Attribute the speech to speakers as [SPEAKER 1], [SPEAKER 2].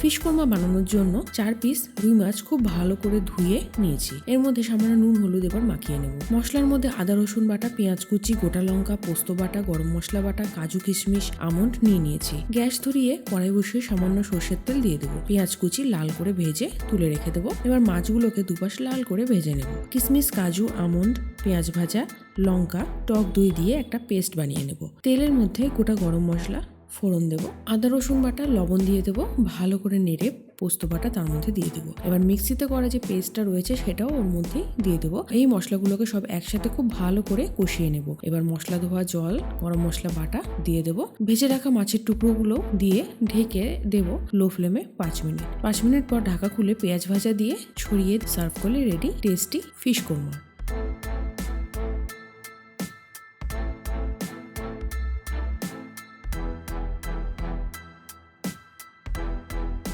[SPEAKER 1] Fish korma বানানোর জন্য চার পিস রুই মাছ খুব ভালো করে ধুয়ে নিয়েছি। এর মধ্যে সামান্য নুন, হলুদ এবার মাখিয়ে নেব। মশলার মধ্যে আদা, রসুন বাটা, পেঁয়াজ কুচি, গোটা লঙ্কা, পোস্ত বাটা, গরম মশলা বাটা, কাজু কিশমিশ, আমন্ড নিয়ে নিয়েছি। গ্যাস ধরিয়ে কড়াই বসিয়ে সামান্য সর্ষের তেল দিয়ে দেবো। পেঁয়াজ কুচি লাল করে ভেজে তুলে রেখে দেবো। এবার মাছগুলোকে দুপাশ লাল করে ভেজে নেব। কিশমিশ, কাজু, আমন্ড, পেঁয়াজ ভাজা, লঙ্কা, টক দই দিয়ে একটা পেস্ট বানিয়ে নেব। তেলের মধ্যে গোটা গরম মশলা ফোড়ন দেব, আদা, রসুন বাটা, লবণ দিয়ে দেবো, ভালো করে নেড়ে পোস্ত বাটা তার মধ্যে দিয়ে দেবো। এবার মিক্সিতে করা যে পেস্টটা রয়েছে সেটাও ওর মধ্যেই দিয়ে দেবো। এই মশলাগুলোকে সব একসাথে খুব ভালো করে কষিয়ে নেব। এবার মশলা ধোয়া জল, গরম মশলা বাটা দিয়ে দেবো। ভেজে রাখা মাছের টুকরোগুলো দিয়ে ঢেকে দেবো লো ফ্লেমে পাঁচ মিনিট। পাঁচ মিনিট পর ঢাকা খুলে পেঁয়াজ ভাজা দিয়ে ছড়িয়ে সার্ভ করলে রেডি, টেস্টি ফিশ কোরমা।